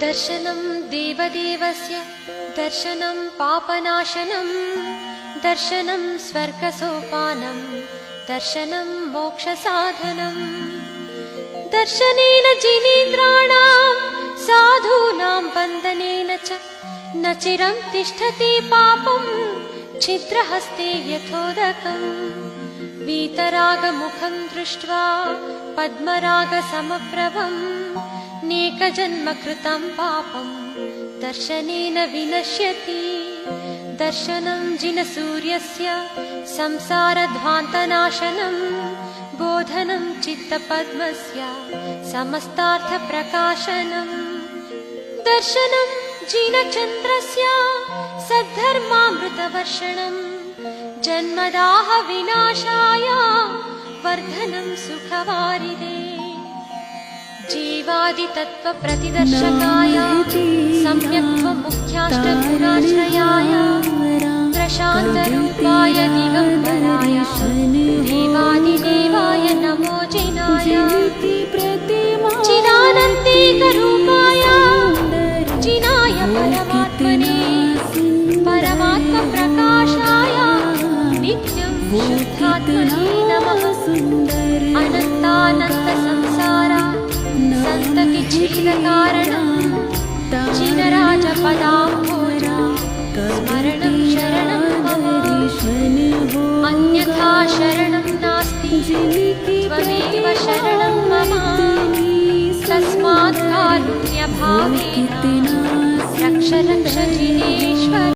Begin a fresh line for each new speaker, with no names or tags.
दर्शनं देवदेवस्य दर्शनं पापनाशनं दर्शनं स्वर्गसोपानं दर्शनं मोक्षसाधनम् दर्शनेन जिनेन्द्राणां साधूनां वन्दनेन च न चिरं तिष्ठति पापं छिद्रहस्ते यथोदकम् वीतरागमुखं दृष्ट्वा पद्मरागसमप्रभम् नेकजन्म कृतं पापं दर्शनेन विनश्यति। दर्शनं जिनसूर्यस्य संसारध्वान्तनाशनम् बोधनं चित्तपद्मस्य समस्तार्थप्रकाशनम् दर्शनं जिनचन्द्रस्य सद्धर्मामृतवर्षणम् जन्मदाह विनाशाय वर्धनं सुखवारिदे। जीवादितत्त्वप्रतिदर्शकाय सम्यक्त्वमुख्याष्टगुणाश्रयाय प्रशान्तरूपाय दिगम्बराय नमः अनन्तानन्तसंसारा सन्ततिच्छेदकारणम् चिनराजपदाम्भोजा स्मरणं शरणं मम अन्यथा शरणं नास्ति। त्वमेव शरणं मम तस्मात् कारुण्यभावेन रक्ष रक्ष जिनेश्वर